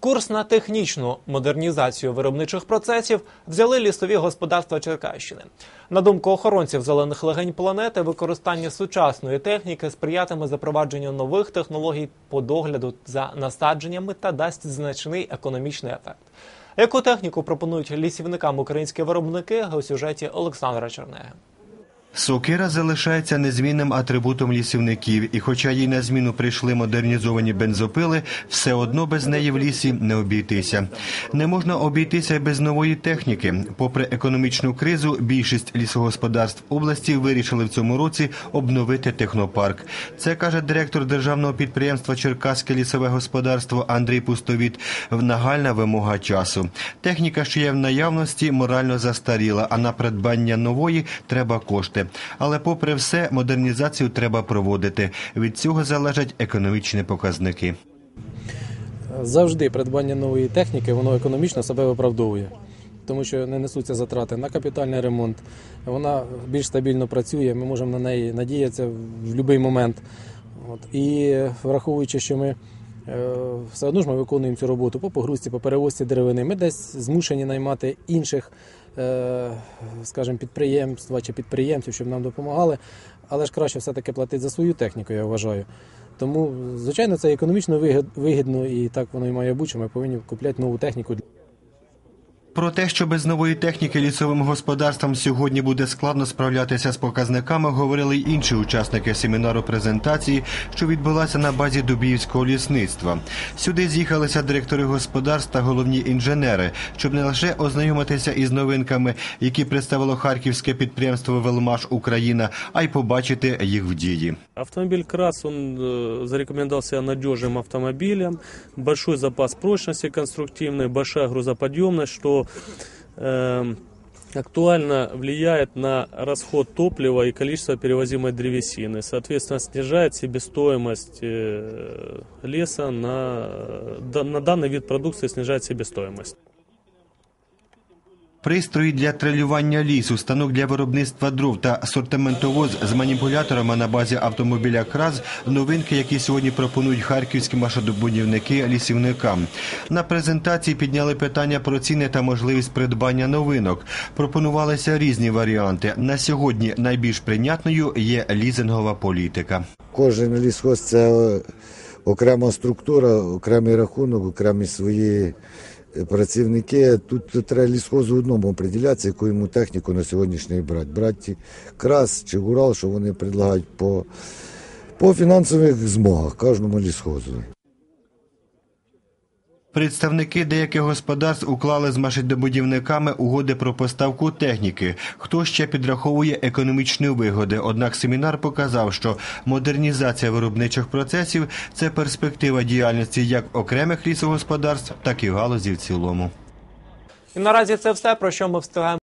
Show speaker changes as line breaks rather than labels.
Курс на технічну модернізацію виробничих процесів взяли лісові господарства Черкащини. На думку охоронців зелених легень планети, використання сучасної техніки сприятиме запровадженню нових технологій по догляду за насадженнями та дасть значний економічний ефект. Яку техніку пропонують лісівникам українські виробники у сюжеті Олександра Чернега?
Сокира залишається незмінним атрибутом лісівників, і хоча їй на зміну прийшли модернізовані бензопили, все одно без неї в лісі не обійтися. Не можна обійтися без нової техніки. Попри економічну кризу, більшість лісогосподарств області вирішили в цьому році обновити технопарк. Це каже директор державного підприємства Черкаське лісове господарство Андрій Пустовіт. Нагальна вимога часу. Техніка, що є в наявності, морально застаріла, а на придбання нової треба кошти. Але, попри все, модернізацію треба проводити. Від цього залежать економічні показники.
завжди придбання нової техніки воно економічно себе виправдовує, тому що не несуться затрати на капітальний ремонт. Вона більш стабільно працює. Ми можемо на неї надіятися в будь-який момент. От. І враховуючи, що ми е, все одно ж ми виконуємо цю роботу по погрузці, по перевозці деревини. Ми десь змушені наймати інших, скажімо, підприємства чи підприємців, щоб нам допомагали. Але ж краще все-таки платити за свою техніку, я вважаю. Тому, звичайно, це економічно вигід- вигідно і так воно і має бути, що ми повинні купляти нову техніку.
Про те, що без нової техніки лісовим господарствам сьогодні буде складно справлятися з показниками, говорили й інші учасники семінару презентації, що відбулася на базі Дубіївського лісництва. Сюди з'їхалися директори господарств та головні інженери, щоб не лише ознайомитися із новинками, які представило харківське підприємство Велмаш Україна, а й побачити їх в дії.
Автомобиль КРАС, он э, зарекомендовал себя надежным автомобилем, большой запас прочности конструктивный, большая грузоподъемность, что эм, актуально влияет на расход топлива и количество перевозимой древесины. Соответственно, снижает себестоимость э, леса на, да- на данный вид продукции снижает себестоимость.
Пристрої для трелювання лісу, станок для виробництва дров та асортиментовоз з маніпуляторами на базі автомобіля КРАЗ – новинки, які сьогодні пропонують харківські машинобудівники лісівникам. На презентації підняли питання про ціни та можливість придбання новинок. Пропонувалися різні варіанти. На сьогодні найбільш прийнятною є лізингова політика.
Кожен лісхоз це окрема структура, окремий рахунок, окремі свої працівники. Тут треба лісхозу одному приділятися, яку йому техніку на сьогоднішній брати. Брати крас чи гурал, що вони предлагають по, по фінансових змогах кожному лісхозу.
Представники деяких господарств уклали з машинобудівниками угоди про поставку техніки. Хто ще підраховує економічні вигоди. Однак семінар показав, що модернізація виробничих процесів це перспектива діяльності як окремих лісогосподарств, так і галузі в цілому.
І наразі це все про що ми встигаємо.